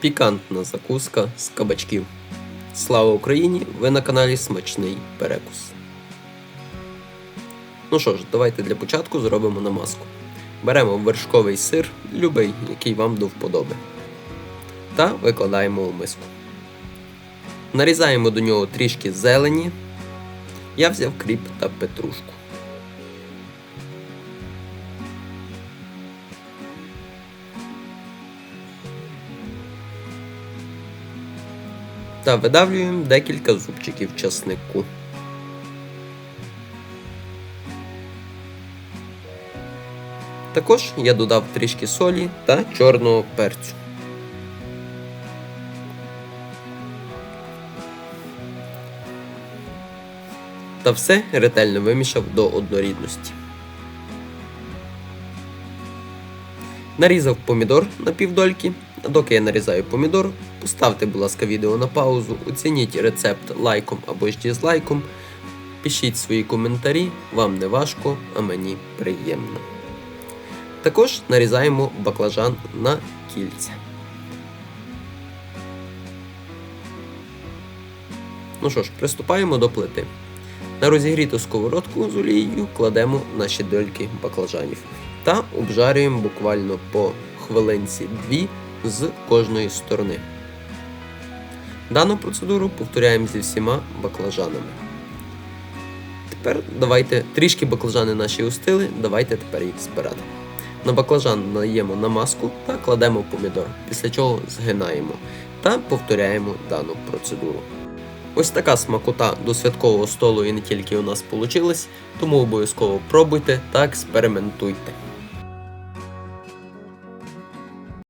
Пікантна закуска з кабачків. Слава Україні! Ви на каналі Смачний Перекус. Ну що ж, давайте для початку зробимо намазку. Беремо вершковий сир, любий, який вам до вподоби. Та викладаємо у миску. Нарізаємо до нього трішки зелені. Я взяв кріп та петрушку. Та видавлюємо декілька зубчиків часнику. Також я додав трішки солі та чорного перцю. Та все ретельно вимішав до однорідності. Нарізав помідор на півдольки. Доки я нарізаю помідор, поставте, будь ласка, відео на паузу, оцініть рецепт лайком або ж дізлайком. Пишіть свої коментарі, вам не важко, а мені приємно. Також нарізаємо баклажан на кільця. Ну що ж, приступаємо до плити. На розігріту сковородку з олією кладемо наші дольки баклажанів та обжарюємо буквально по хвилинці 2 з кожної сторони. Дану процедуру повторяємо зі всіма баклажанами. Тепер давайте трішки баклажани наші устили, давайте тепер їх збирати. На баклажан надаємо намазку та кладемо помідор, після чого згинаємо та повторяємо дану процедуру. Ось така смакота до святкового столу і не тільки у нас вийшла, тому обов'язково пробуйте та експериментуйте.